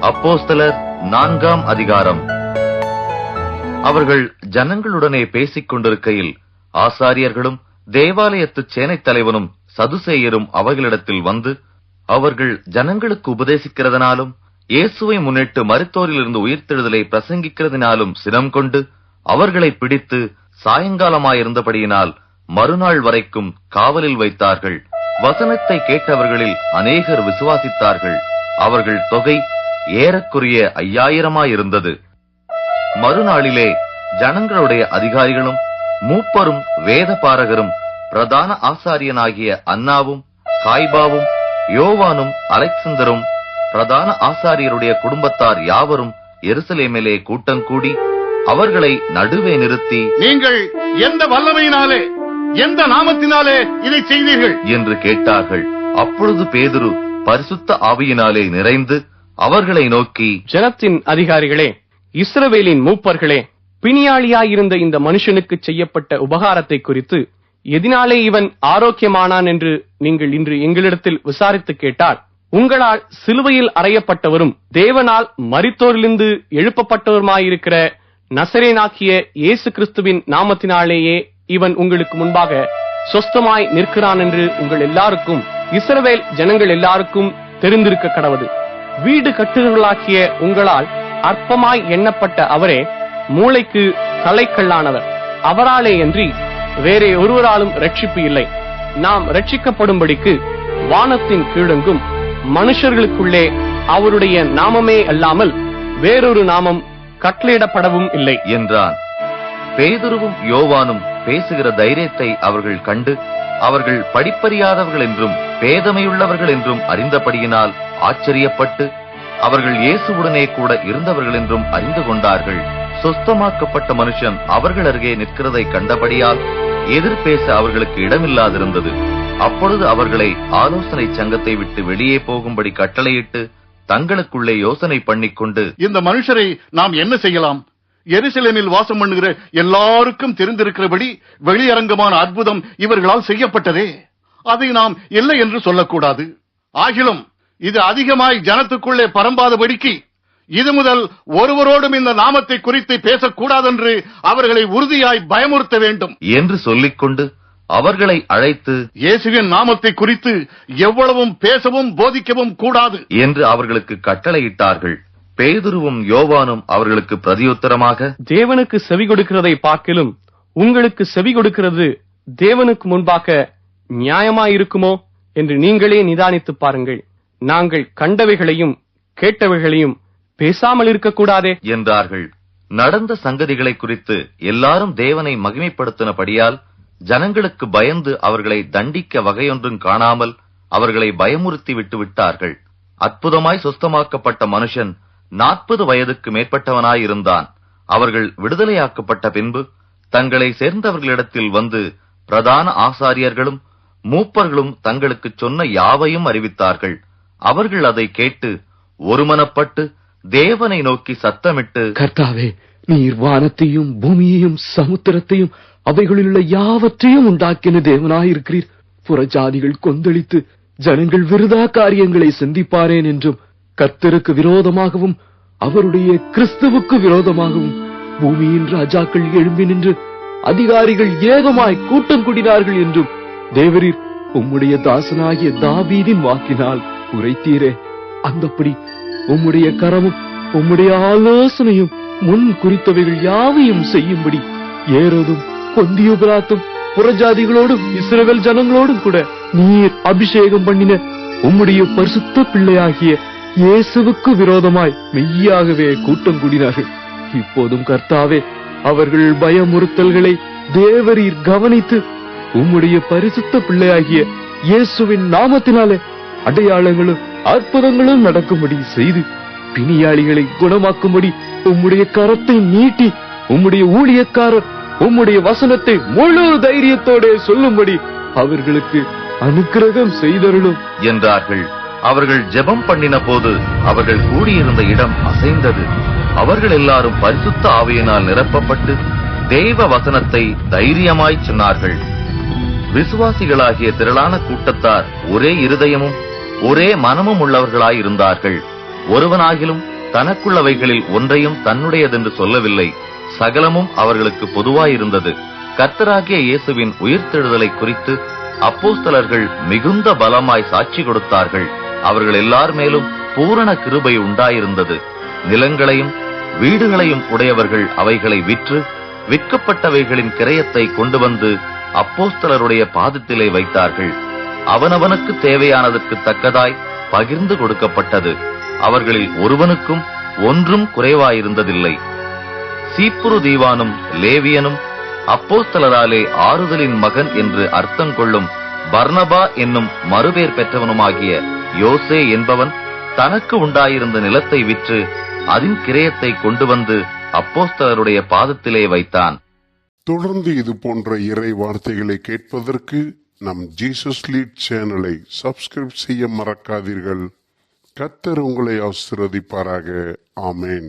அப்போஸ்தலர் நான்காம் அதிகாரம். அவர்கள் ஜனங்களுடனே பேசிக் கொண்டிருக்கையில் ஆசாரியர்களும் தேவாலயத்து சேனைத் தலைவனும் சதுசேயரும் அவர்களிடத்தில் வந்து அவர்கள் ஜனங்களுக்கு உபதேசிக்கிறதனாலும் இயேசுவை முன்னிட்டு மருத்தோரிலிருந்து உயிர்த்தெழுதலை பிரசங்கிக்கிறதினாலும் சினம் கொண்டு அவர்களை பிடித்து சாயங்காலமாயிருந்தபடியினால் மறுநாள் வரைக்கும் காவலில் வைத்தார்கள். வசனத்தை கேட்டவர்களில் அநேகர் விசுவாசித்தார்கள். அவர்கள் தொகை ஏறக்குறைய ஐயாயிரமாயிருந்தது. மறுநாளிலே ஜனங்களுடைய அதிகாரிகளும் மூப்பரும் வேதபாரகரும் பிரதான ஆசாரியனாகிய அன்னாவும் காய்பாவும் யோவானும் அலெக்சந்தரும் பிரதான ஆசாரியருடைய குடும்பத்தார் யாவரும் எருசலேமிலே கூட்டம் கூடி அவர்களை நடுவே நிறுத்தி நீங்கள் எந்த வல்லமையினாலே எந்த நாமத்தினாலே இதை செய்தீர்கள்? என்று கேட்டார்கள். அப்பொழுது பேதுரு பரிசுத்த ஆவியினாலே நிறைந்து அவர்களை நோக்கி ஜனத்தின் அதிகாரிகளே இஸ்ரவேலின் மூப்பர்களே பிணியாளியாயிருந்த இந்த மனுஷனுக்கு செய்யப்பட்ட உபகாரத்தை குறித்து எதினாலே இவன் ஆரோக்கியமானான் என்று நீங்கள் இன்று எங்களிடத்தில் விசாரித்து கேட்டால் உங்களால் சிலுவையில் அறையப்பட்டவரும் தேவனால் மரித்தோரிலிருந்து எழுப்பப்பட்டவருமாயிருக்கிற நசரேனாக்கிய இயேசு கிறிஸ்துவின் நாமத்தினாலேயே இவன் உங்களுக்கு முன்பாக சொஸ்தமாய் நிற்கிறான் என்று உங்கள் எல்லாருக்கும் இஸ்ரவேல் ஜனங்கள் எல்லாருக்கும் தெரிந்திருக்க கடவது வீடு கட்டுகிறவர்களாக்கிய உங்களால் அற்பமாய் எண்ணப்பட்ட அவரே மூளைக்கு தலைக்கல்லானவர். அவராலே அன்றி வேறே ஒருவராலும் ரட்சிப்பு இல்லை. நாம் ரட்சிக்கப்படும்படிக்கு வானத்தின் கீழெங்கும் மனுஷர்களுக்குள்ளே அவருடைய நாமமே அல்லாமல் வேறொரு நாமம் கட்டளையிடப்படவும் இல்லை. என்றான். பேதுருவும் யோவானும் பேசுகிற தைரியத்தை அவர்கள் கண்டு அவர்கள் படிப்பறியாதவர்கள் என்றும் பேதமையுள்ளவர்கள் என்றும் அறிந்தபடியினால் ஆச்சரியப்பட்டு அவர்கள் இயேசுவுடனே கூட இருந்தவர்கள் என்றும் அறிந்து கொண்டார்கள். சொஸ்தமாக்கப்பட்ட மனுஷன் அவர்கள் அருகே நிற்கிறதை கண்டபடியால் எதிர்பேச அவர்களுக்கு இடமில்லாதிருந்தது. அப்பொழுது அவர்களை ஆலோசனை சங்கத்தை விட்டு வெளியே போகும்படி கட்டளையிட்டு தங்களுக்குள்ளே யோசனை பண்ணிக்கொண்டு இந்த மனுஷரை நாம் என்ன செய்யலாம்? எருசலேமில் வாசம் பண்ணுகிற எல்லாருக்கும் தெரிந்திருக்கிறபடி வெளியரங்கமான அற்புதம் இவர்களால் செய்யப்பட்டதே. அதை நாம் இல்லை என்று சொல்லக்கூடாது. ஆகிலும் இது அதிகமாய் ஜனத்துக்குள்ளே பரம்பாதபடிக்கு இது முதல் ஒருவரோடும் இந்த நாமத்தை குறித்து பேசக்கூடாதென்று அவர்களை உறுதியாய் பயமுறுத்த வேண்டும். என்று சொல்லிக்கொண்டு அவர்களை அழைத்து இயேசுவின் நாமத்தை குறித்து எவ்வளவும் பேசவும் போதிக்கவும் கூடாது. என்று அவர்களுக்கு கட்டளையிட்டார்கள். பேதுருவும் யோவானும் அவர்களுக்கு பிரதியுத்தரமாக தேவனுக்கு செவி கொடுக்கிறதை பார்க்கிலும் உங்களுக்கு செவி கொடுக்கிறது தேவனுக்கு முன்பாக நியாயமாயிருக்குமோ என்று நீங்களே நிதானித்து பாருங்கள். நாங்கள் கண்டவைகளையும் கேட்டவைகளையும் பேசாமல் இருக்கக்கூடாதே? என்றார்கள். நடந்த சங்கதிகளை குறித்து எல்லாரும் தேவனை மகிமைப்படுத்தினபடியால் ஜனங்களுக்கு பயந்து அவர்களை தண்டிக்க வகையொன்றும் காணாமல் அவர்களை பயமுறுத்தி விட்டு விட்டார்கள் அற்புதமாய் சொஸ்தமாக்கப்பட்ட மனுஷன் நாற்பது வயதுக்கு மேற்பட்டவனாயிருந்தான். அவர்கள் விடுதலையாக்கப்பட்ட பின்பு தங்களை சேர்ந்தவர்களிடத்தில் வந்து பிரதான ஆசாரியர்களும் மூப்பர்களும் தங்களுக்கு சொன்ன யாவையும் அறிவித்தார்கள். அவர்கள் அதை கேட்டு ஒருமனப்பட்டு தேவனை நோக்கி சத்தமிட்டு கர்த்தாவே நீர் வானத்தையும் பூமியையும் சமுத்திரத்தையும் அவைகளிலுள்ள யாவற்றையும் உண்டாக்கின தேவனாயிருக்கிறீர். புறஜாதிகள் கொந்தளித்து ஜனங்கள் விருதா காரியங்களை சிந்திப்பாரேன் என்றும் கர்த்தருக்கு விரோதமாகவும் அவருடைய கிறிஸ்துவுக்கு விரோதமாகவும் பூமியின் ராஜாக்கள் எழும்பி நின்று அதிகாரிகள் ஏகமாய் கூட்டம் கூடினார்கள் என்றும் தேவரீர் உம்முடைய தாசனாகிய தாபீதின் வாக்கினால் உரைத்தீரே. அந்தப்படி உம்முடைய கரமும் உம்முடைய ஆலோசனையும் முன் குறித்தவைகள் யாவையும் செய்யும்படி ஏரோதும் பொந்தியுபராத்தும் புறஜாதிகளோடும் இஸ்ரவேல் ஜனங்களோடும் கூட நீர் அபிஷேகம் பண்ணின உம்முடைய பரிசுத்த பிள்ளையாகிய இயேசுவுக்கு விரோதமாய் மெய்யாகவே கூட்டம் கூடினார்கள். இப்போதும் கர்த்தாவே அவர்கள் பயமுறுத்தல்களை தேவரீர் கவனித்து உம்முடைய பரிசுத்த பிள்ளையாகிய இயேசுவின் நாமத்தினாலே அடையாளங்களும் அற்புதங்களும் நடக்கும்படி செய்து பிணியாளிகளை குணமாக்கும்படி உம்முடைய கரத்தை நீட்டி உம்முடைய ஊழியக்காரர் உம்முடைய வசனத்தை முழு தைரியத்தோட சொல்லும்படி அவர்களுக்கு அனுக்கிரகம் செய்தருளும். என்றார்கள். அவர்கள் ஜெபம் பண்ணின போது அவர்கள் கூடியிருந்த இடம் அசைந்தது. அவர்கள் எல்லாரும் பரிசுத்த ஆவியினால் நிரப்பப்பட்டு தெய்வ வசனத்தை தைரியமாய் சொன்னார்கள். விசுவாசிகளாகிய திரளான கூட்டத்தார் ஒரே இருதயமும் ஒரே மனமும் உள்ளவர்களாயிருந்தார்கள். ஒருவனாகிலும் தனக்குள்ளவைகளில் ஒன்றையும் தன்னுடையதென்று சொல்லவில்லை. சகலமும் அவர்களுக்கு பொதுவாயிருந்தது. கர்த்தராகிய இயேசுவின் உயிர்த்தெழுதலை குறித்து அப்போஸ்தலர்கள் மிகுந்த பலமாய் சாட்சி கொடுத்தார்கள். அவர்கள் எல்லார் மேலும் பூரண கிருபை உண்டாயிருந்தது. நிலங்களையும் வீடுகளையும் உடையவர்கள் அவைகளை விற்று விற்கப்பட்டவைகளின் கிரயத்தை கொண்டு வந்து அப்போஸ்தலருடைய பாதத்திலே வைத்தார்கள். அவனவனுக்கு தேவையானதற்கு தக்கதாய் பகிர்ந்து கொடுக்கப்பட்டது. அவர்களில் ஒருவனுக்கும் ஒன்றும் குறைவாயிருந்ததில்லை. சீப்புரு தீவானும் லேவியனும் அப்போஸ்தலராலே ஆறுதலின் மகன் என்று அர்த்தம் கொள்ளும் பர்னபா என்னும் மறுபேர் பெற்றவனுமாகிய யோசே என்பவன் தனக்கு உண்டாயிருந்த நிலத்தை விற்று அதன் கிரயத்தை கொண்டு வந்து அப்போஸ்தலருடைய பாதத்திலே வைத்தான். தொடர்ந்து இது போன்ற இறை வார்த்தைகளை கேட்பதற்கு நம் ஜீசஸ் லீட் சேனலை சப்ஸ்கிரைப் செய்ய மறக்காதீர்கள். கத்தர் உங்களை ஆசிர்வதிப்பாராக. ஆமேன்.